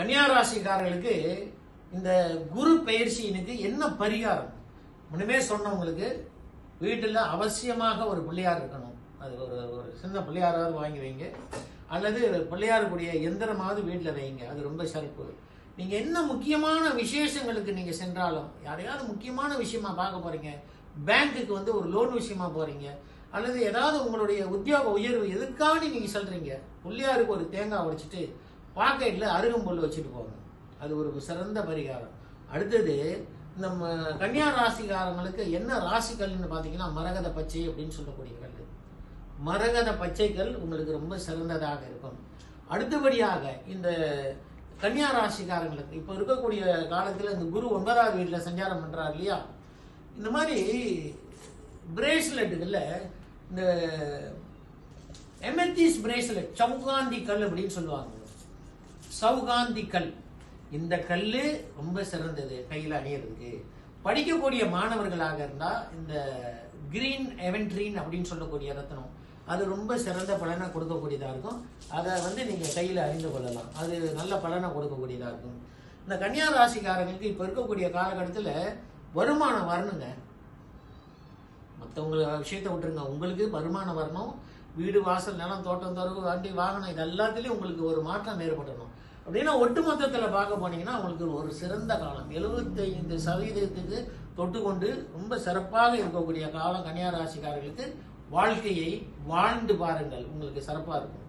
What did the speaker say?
கன்னியாராசிக்காரர்களுக்கு இந்த குரு பயிற்சியினுக்கு என்ன பரிகாரம்? முன்னமே சொன்னவங்களுக்கு வீட்டில் அவசியமாக ஒரு பிள்ளையார் இருக்கணும். அது ஒரு ஒரு சின்ன பிள்ளையாராவது வாங்கி வைங்க. அல்லது பிள்ளையாருக்குரிய எந்திரமாவது வீட்டில் வைங்க. அது ரொம்ப சிறப்பு. நீங்கள் என்ன முக்கியமான விசேஷங்களுக்கு நீங்கள் சென்றாலும் யாரையாவது முக்கியமான விஷயமா பார்க்க போகிறீங்க பேங்க்குக்கு வந்து ஒரு லோன் விஷயமா போகிறீங்க அல்லது ஏதாவது உங்களுடைய உத்தியோக உயர்வு எதுக்காண்டி நீங்கள் சொல்கிறீங்க பிள்ளையாருக்கு ஒரு தேங்காய் உடைச்சிட்டு பாக்கெட்டில் அருகம்புல் வச்சுட்டு போகணும் அது ஒரு சிறந்த பரிகாரம். அடுத்தது நம்ம கன்னியா ராசிக்காரங்களுக்கு என்ன ராசிக்கல்னு பார்த்தீங்கன்னா மரகத பச்சை அப்படின்னு சொல்லக்கூடிய கல் மரகத பச்சைகள் உங்களுக்கு ரொம்ப சிறந்ததாக இருக்கும். அடுத்தபடியாக இந்த கன்னியா ராசிக்காரங்களுக்கு இப்போ இருக்கக்கூடிய காலத்தில் இந்த குரு ஒன்பதாவது வீட்டில் சஞ்சாரம் பண்ணுறார் இல்லையா? இந்த மாதிரி பிரேஸ்லெட்டுகளில் இந்த எமெத்திஸ் பிரேஸ்லெட் சவுகாந்தி கல் அப்படின்னு சொல்லுவாங்க. சவுகாந்தி கல் இந்த கல் ரொம்ப சிறந்தது கையில் அணியறதுக்கு. படிக்கக்கூடிய மாணவர்களாக இருந்தால் இந்த கிரீன் எவென்ட்ரீன் அப்படின்னு சொல்லக்கூடிய ரத்தனம் அது ரொம்ப சிறந்த பலனை கொடுக்கக்கூடியதாக இருக்கும். அதை வந்து நீங்கள் கையில் அறிந்து கொள்ளலாம். அது நல்ல பலனை கொடுக்கக்கூடியதாக இருக்கும். இந்த கன்னியா ராசிக்காரங்களுக்கு இப்போ இருக்கக்கூடிய காலகட்டத்தில் வருமானம் வரணுங்க. மற்றவங்க விஷயத்தை விட்டுருங்க. உங்களுக்கு வருமானம் வரணும். வீடு வாசல் நிலம் தோட்டம் தொடர்பு வண்டி வாகனம் இது எல்லாத்துலேயும் உங்களுக்கு ஒரு மாற்றம் ஏற்படணும். அப்படின்னா ஒட்டுமொத்தத்தில் பார்க்க போனீங்கன்னா உங்களுக்கு ஒரு சிறந்த காலம். எழுபத்தைந்து சதவீதத்துக்கு தொட்டுக்கொண்டு ரொம்ப சிறப்பாக இருக்கக்கூடிய காலம் கன்னியா ராசிக்காரர்களுக்கு வாழ்க்கையை வாழ்ந்து பாருங்கள். உங்களுக்கு சிறப்பாக இருக்கும்.